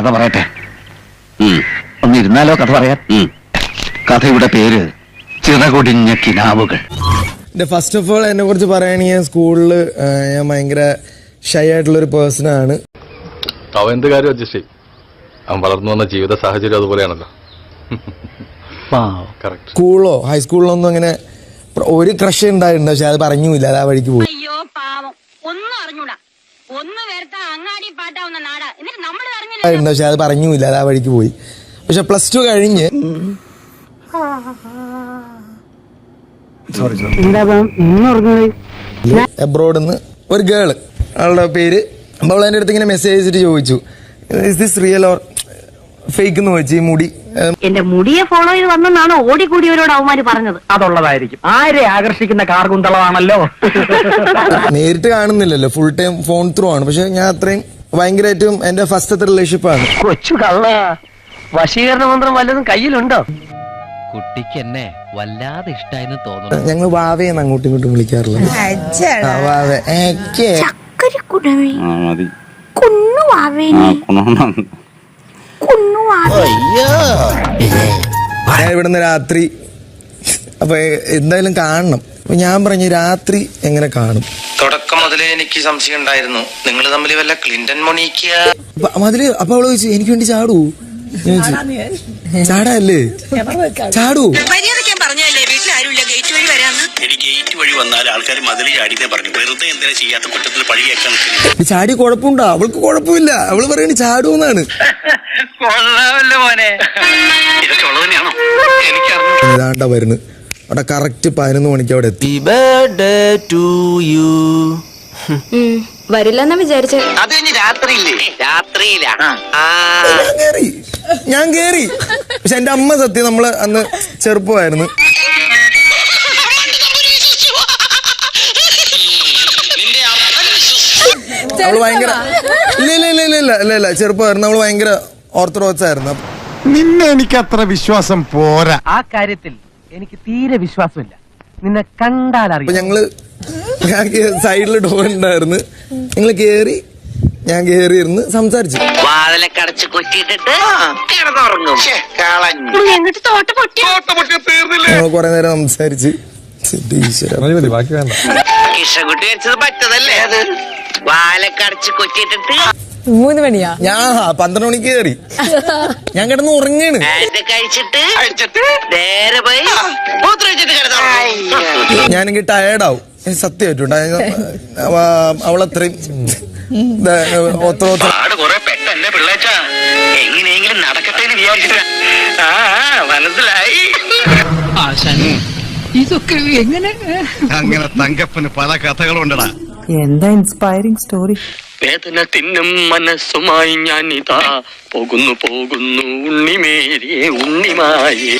കഥ പറയട്ടെ. ഒന്ന് ഇരുന്നാലോ കഥ പറയാൻ? കഥയുടെ പേര് ചിറകൊടിഞ്ഞ കിനാവുകൾ. ഫസ്റ്റ് ഓഫ് ഓൾ എന്നെ കുറിച്ച് പറയുകയാണെങ്കിൽ ഞാൻ സ്കൂളിൽ ഞാൻ ഭയങ്കര ഷൈ ആയിട്ടുള്ള ഒരു പേഴ്സൺ ആണ്. അവൻ എന്ത് കാര്യം അഡ്ജസ്റ്റ് ചെയ്യും? അവൻ വളർന്നു വന്ന ജീവിത സാഹചര്യം അതുപോലെയാണല്ലോ. കറക്റ്റ് സ്കൂളിലോ ഹൈസ്കൂളിലോ ഒന്നും അങ്ങനെ ഒരു ക്രഷ് ഉണ്ടായിട്ടുണ്ട് പക്ഷെ അത് പറഞ്ഞില്ല അത് ആ വഴിക്ക് പോയി. അയ്യോ പാവം. ഒന്നും അറിഞ്ഞൂടാ. ഒന്ന് വേർത്ത അങ്ങാടി പാട്ടാവുന്ന നാടാ. എന്നിട്ട് നമ്മൾ അറിഞ്ഞില്ല പക്ഷെ അത് പറഞ്ഞില്ല അത് ആ വഴിക്ക് പോയി. പക്ഷെ പ്ലസ് ടു കഴിഞ്ഞ് എബ്രോഡ് നിന്ന് ഒരു ഗേൾ ആളുടെ പേര്. അപ്പോൾ അവൾ എന്റെ അടുത്ത് ഇങ്ങനെ മെസ്സേജ് അയച്ചിട്ട് ചോദിച്ചു. Is this real or fake എന്ന് ചോദിച്ചു. ഈ മുടി. എന്റെ മുടിയെ ഫോളോ ചെയ്ത് വന്നെന്നാണ് ഓടിക്കൂടിയവരോട് അവന്മാര് പറഞ്ഞത്. അതുള്ളതായിരിക്കും. ആരെ ആകർഷിക്കുന്ന കാർഗുന്തളമാണല്ലോ? നേരിട്ട് കാണുന്നില്ലല്ലോ. ഫുൾ ടൈം ഫോൺ ത്രൂ ആണ്. പക്ഷെ ഞാൻ അത്രയും ഭയങ്കരമായിട്ടും എന്റെ ഫസ്റ്റത്തെ റിലേഷൻഷിപ്പാണ് കൊച്ചു കള്ള. വശീകരണ മന്ത്രം വല്ലതും കയ്യിലുണ്ടോ? കുട്ടിക്ക് എന്നെ വല്ലാതെ ഇഷ്ടായെന്ന് തോന്നുന്നു. ഞങ്ങൾ വാവയെന്ന് അങ്ങോട്ടും ഇങ്ങോട്ടും വിളിക്കാറുള്ളത് ആ, വാവേ. ഏക്കേ. ചക്കരക്കുടവേ ആ മതി. ഞാൻ ഇവിടുന്ന് രാത്രി അപ്പൊ എന്തായാലും കാണണം. അപ്പൊ ഞാൻ പറഞ്ഞു രാത്രി എങ്ങനെ കാണും? തുടക്കം മുതലേ എനിക്ക് സംശയം ഉണ്ടായിരുന്നു. നിങ്ങൾ തമ്മിൽ വല്ല ക്ലിന്റൺ മൊണീക്കിയ മതിൽ അതിൽ അപ്പൊ അവൾ ചോദിച്ചു എനിക്ക് വേണ്ടി ചാടൂ? ചാടാല്ലേ? ചാടൂ. ഗേറ്റ് വഴി വന്നാൽ ആൾക്കാർ മതിൽ ചാടിനെ പറഞ്ഞു. വെറുതെ എന്തിനാ ചെയ്യാത്ത കുറ്റത്തിൽ പഴിയേക്കാൻ നിൽക്കുന്നത്? ചാടി കുഴപ്പമുണ്ടോ? അവൾക്ക് കുഴപ്പമില്ല. അവൾ പറയണ ചാടുന്നാണ് കൊള്ളാമല്ലോ മോനെ. ഇതൊക്കെ ഉള്ളത് തന്നെയാണോ? എനിക്കറിഞ്ഞു ഏതാണ്ടാ വരുന്നത്. അവിടെ കറക്റ്റ് പതിനൊന്ന് മണിക്ക് അവിടെ എത്തി. വരില്ലെന്നാ വിചാരിച്ചേ. അത് രാത്രിയില്ലേ? രാത്രിയിലാ. ഞാൻ കേറി. പക്ഷെ എന്റെ അമ്മ സത്യം നമ്മൾ അന്ന് ചെറുപ്പമായിരുന്നു. അവൾ ഭയങ്കര ഇല്ല ഇല്ല ഇല്ല ഇല്ല ഇല്ല ഇല്ല ഇല്ല. ചെറുപ്പമായിരുന്നു അവൾ ഭയങ്കര ഓർത്തഡോക്സ് ആയിരുന്നു. നിന്നെ എനിക്ക് അത്ര വിശ്വാസം പോരാ. ആ കാര്യത്തിൽ എനിക്ക് തീരെ വിശ്വാസമില്ല. നിന്നെ കണ്ടാൽ അപ്പൊ അറിയാം. ഞങ്ങൾ ഞാൻ സൈഡിൽ ഡോർ ഉണ്ടായിരുന്നു ഞങ്ങൾ കേറി ഞാൻ കേറി ഇരുന്ന് സംസാരിച്ചു. വാതിലൊക്കെ അടച്ച് കൊറ്റിയിട്ടിട്ട് കിടന്നുറങ്ങും. കളഞ്ഞു. എന്നിട്ട് തോട്ട പൊട്ടി. ഞങ്ങൾ കുറെ നേരം സംസാരിച്ച്. എന്റെ ഈശ്വരാ. മതി മതി ബാക്കി വേണ്ട. കിഷകുട്ടി വെച്ചത് പറ്റതല്ലേ അത്? മൂന്ന് മണിയാ? ഞാൻ പന്ത്രണ്ട് മണിക്ക് കയറി. ഞാൻ കിടന്ന് ഉറങ്ങാണ്. കഴിച്ചിട്ട് കഴിച്ചിട്ട്? നേരെ പോയി. ഞാനെങ്കിൽ ടയേർഡാവും സത്യമായിട്ടുണ്ട് അവളത്രയും പിള്ളേച്ച. എങ്ങനെയെങ്കിലും നടക്കട്ടെ എന്ന് വിചാരിച്ചിട്ട്. ആ ആ, എങ്ങനെ? അങ്ങനെ തങ്കപ്പന് പല കഥകളുണ്ടടാ. എന്താ ഇൻസ്പയറിംഗ് സ്റ്റോറി വേദന തിന്നും മനസ്സുമായി ഞാൻ ഇതാ പോകുന്നു പോകുന്നു ഉണ്ണിമേരിയെ ഉണ്ണിമായെ.